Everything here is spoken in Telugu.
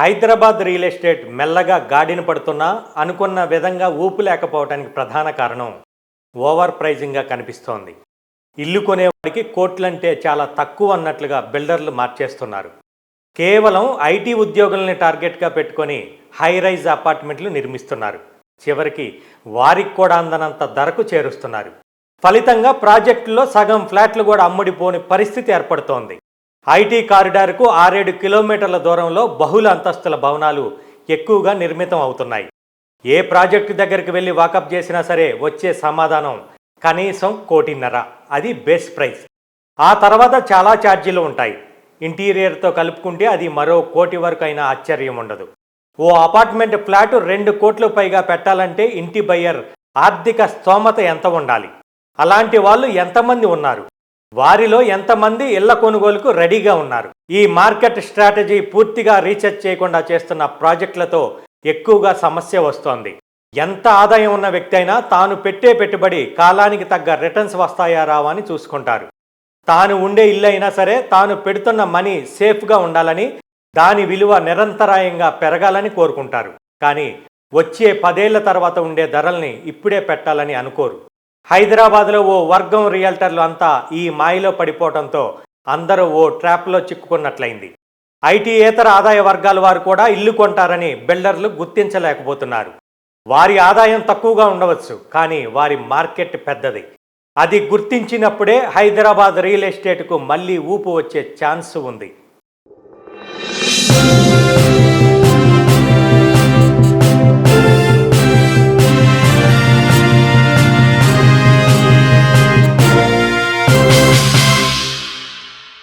హైదరాబాద్ రియల్ ఎస్టేట్ మెల్లగా గాడిన పడుతున్నా అనుకున్న విధంగా ఊపు లేకపోవడానికి ప్రధాన కారణం ఓవర్ ప్రైజింగ్గా కనిపిస్తోంది. ఇల్లు కొనేవాడికి కోట్లంటే చాలా తక్కువ అన్నట్లుగా బిల్డర్లు మార్చేస్తున్నారు. కేవలం ఐటీ ఉద్యోగుల్ని టార్గెట్గా పెట్టుకొని హై రైజ్ అపార్ట్మెంట్లు నిర్మిస్తున్నారు. చివరికి వారికి కూడా అందనంత ధరకు చేరుస్తున్నారు. ఫలితంగా ప్రాజెక్టులో సగం ఫ్లాట్లు కూడా అమ్ముడిపోని పరిస్థితి ఏర్పడుతోంది. ఐటీ కారిడార్కు ఆరేడు కిలోమీటర్ల దూరంలో బహుళ అంతస్తుల భవనాలు ఎక్కువగా నిర్మితం అవుతున్నాయి. ఏ ప్రాజెక్టు దగ్గరికి వెళ్ళి వాకప్ చేసినా సరే వచ్చే సమాధానం కనీసం కోటిన్నర. అది బెస్ట్ ప్రైస్. ఆ తర్వాత చాలా ఛార్జీలు ఉంటాయి. ఇంటీరియర్తో కలుపుకుంటే అది మరో కోటి వరకు అయినా ఆశ్చర్యం ఉండదు. ఓ అపార్ట్మెంట్ ఫ్లాట్ రెండు కోట్ల పైగా పెట్టాలంటే ఇంటి బయ్యర్ ఆర్థిక స్తోమత ఎంత ఉండాలి? అలాంటి వాళ్ళు ఎంతమంది ఉన్నారు? వారిలో ఎంతమంది ఇళ్ళ కొనుగోలుకు రెడీగా ఉన్నారు? ఈ మార్కెట్ స్ట్రాటజీ పూర్తిగా రీసెర్చ్ చేయకుండా చేస్తున్న ప్రాజెక్టులతో ఎక్కువగా సమస్య వస్తోంది. ఎంత ఆదాయం ఉన్న వ్యక్తి అయినా తాను పెట్టే పెట్టుబడి కాలానికి తగ్గ రిటర్న్స్ వస్తాయా రావా అని చూసుకుంటారు. తాను ఉండే ఇల్లు అయినా సరే తాను పెడుతున్న మనీ సేఫ్గా ఉండాలని దాని విలువ నిరంతరాయంగా పెరగాలని కోరుకుంటారు. కానీ వచ్చే పదేళ్ళ తర్వాత ఉండే ధరల్ని ఇప్పుడే పెట్టాలని అనుకోరు. హైదరాబాద్లో ఓ వర్గం రియల్టర్లు అంతా ఈ మాయలో పడిపోవడంతో అందరూ ఓ ట్రాప్లో చిక్కుకున్నట్లయింది. ఐటీయేతర ఆదాయ వర్గాల వారు కూడా ఇల్లు కొంటారని బిల్డర్లు గుర్తించలేకపోతున్నారు. వారి ఆదాయం తక్కువగా ఉండవచ్చు కానీ వారి మార్కెట్ పెద్దది. అది గుర్తించినప్పుడే హైదరాబాద్ రియల్ ఎస్టేట్కు మళ్ళీ ఊపు వచ్చే ఛాన్స్ ఉంది.